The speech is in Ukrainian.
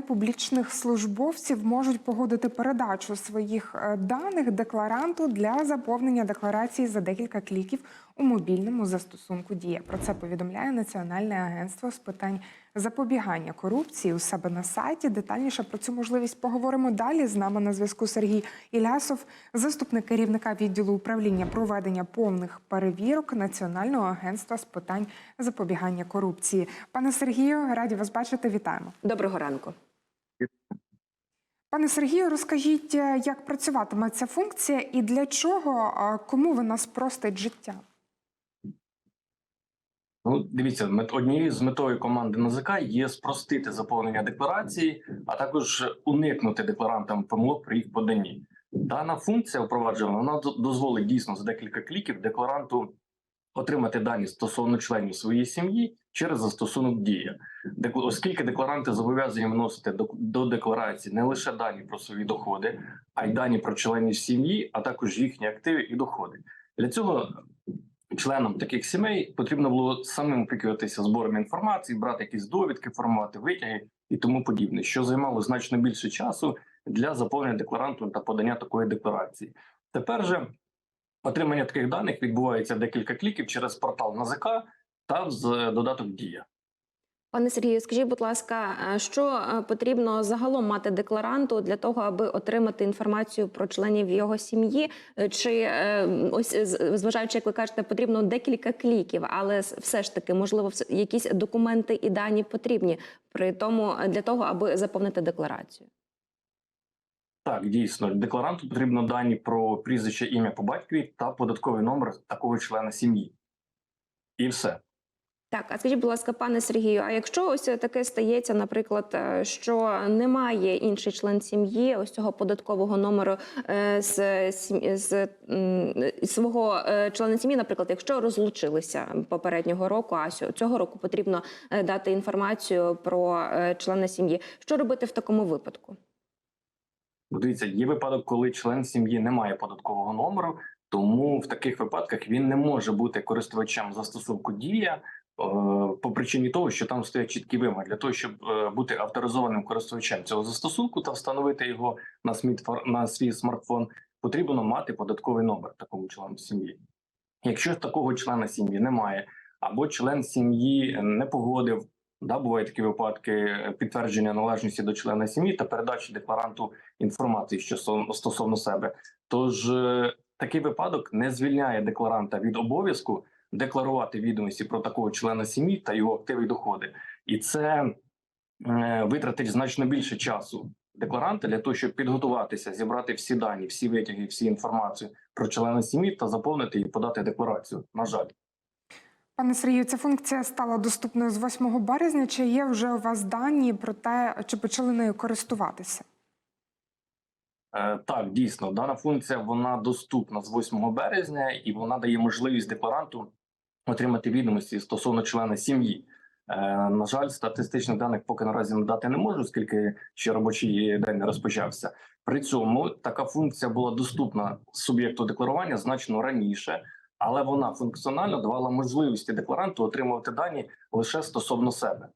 публічних службовців, можуть погодити передачу своїх е, даних декларанту для заповнення декларації за декілька кліків у мобільному застосунку Дія. Про це повідомляє Національне агентство з питань запобігання корупції у себе на сайті. Детальніше про цю можливість поговоримо далі. З нами на зв'язку Сергій Ілясов, заступник керівника відділу управління проведення повних перевірок Національного агентства з питань запобігання корупції. Пане Сергію, раді вас бачити. Вітаємо. Доброго ранку. Пане Сергію, розкажіть, е, як працюватиме ця функція і для чого кому вона спростить життя? Ну, дивіться, однією з метою команди НАЗК є спростити заповнення декларації, а також уникнути декларантам помилок при їх поданні. Дана функція впроваджена вона дозволить дійсно за декілька кліків декларанту отримати дані стосовно членів своєї сім'ї через застосунок Дія, оскільки декларанти зобов'язані вносити до декларації не лише дані про свої доходи, а й дані про членів сім'ї, а також їхні активи і доходи. Для цього членам таких сімей потрібно було самим опікуватися збором інформації, брати якісь довідки, формувати витяги і тому подібне, що займало значно більше часу для заповнення декларанту та подання такої декларації. Тепер же отримання таких даних відбувається декілька кліків через портал НАЗК та з додаток Дія. Пане Сергію, скажіть, будь ласка, що е, потрібно загалом мати декларанту для того, аби отримати інформацію про членів його сім'ї? Е, Чи е, ось зважаючи, як ви кажете, потрібно декілька кліків, але все ж таки, можливо, якісь документи і дані потрібні при тому для того, аби заповнити декларацію? Так, дійсно, декларанту потрібно дані про прізвище, ім'я по батькові та податковий номер такого члена сім'ї. І все. Так, а скажіть, будь ласка, пане Сергію, а якщо ось таке стається, наприклад, е, що немає інший член сім'ї, ось цього податкового номеру е, з, з свого е, члена сім'ї, наприклад, якщо розлучилися попереднього року, а цього року потрібно дати інформацію про члена сім'ї, що робити в такому випадку? Дивіться, є випадок, коли член сім'ї не має податкового номеру, тому в таких випадках він не може бути користувачем застосунку Дія по причині того, що там стоять чіткі вимоги для того, щоб е, бути авторизованим користувачем цього застосунку та встановити його на на свій смартфон, потрібно мати податковий номер такому члену сім'ї. Якщо такого члена сім'ї немає, або член сім'ї не погодив, да, бувають такі випадки е, підтвердження належності до члена сім'ї та передачі декларанту інформації що стосовно- себе. Тож е, такий випадок не звільняє декларанта від обов'язку декларувати відомості про такого члена сім'ї та його активи і доходи, і це е, витратить значно більше часу декларанта для того, щоб підготуватися, зібрати всі дані, всі витяги, всі інформацію про члена сім'ї та заповнити і подати декларацію. На жаль. Пане Сергію, ця функція стала доступною з 8 березня. Чи є вже у вас дані про те, чи почали нею користуватися? Е, Так, дійсно, дана функція вона доступна з 8 березня, і вона дає можливість декларанту отримати відомості стосовно члена сім'ї. Е, На жаль, статистичних даних поки наразі надати не можу, оскільки ще робочий день не розпочався. При цьому така функція була доступна суб'єкту декларування значно раніше, але вона функціонально давала можливості декларанту отримувати дані лише стосовно себе.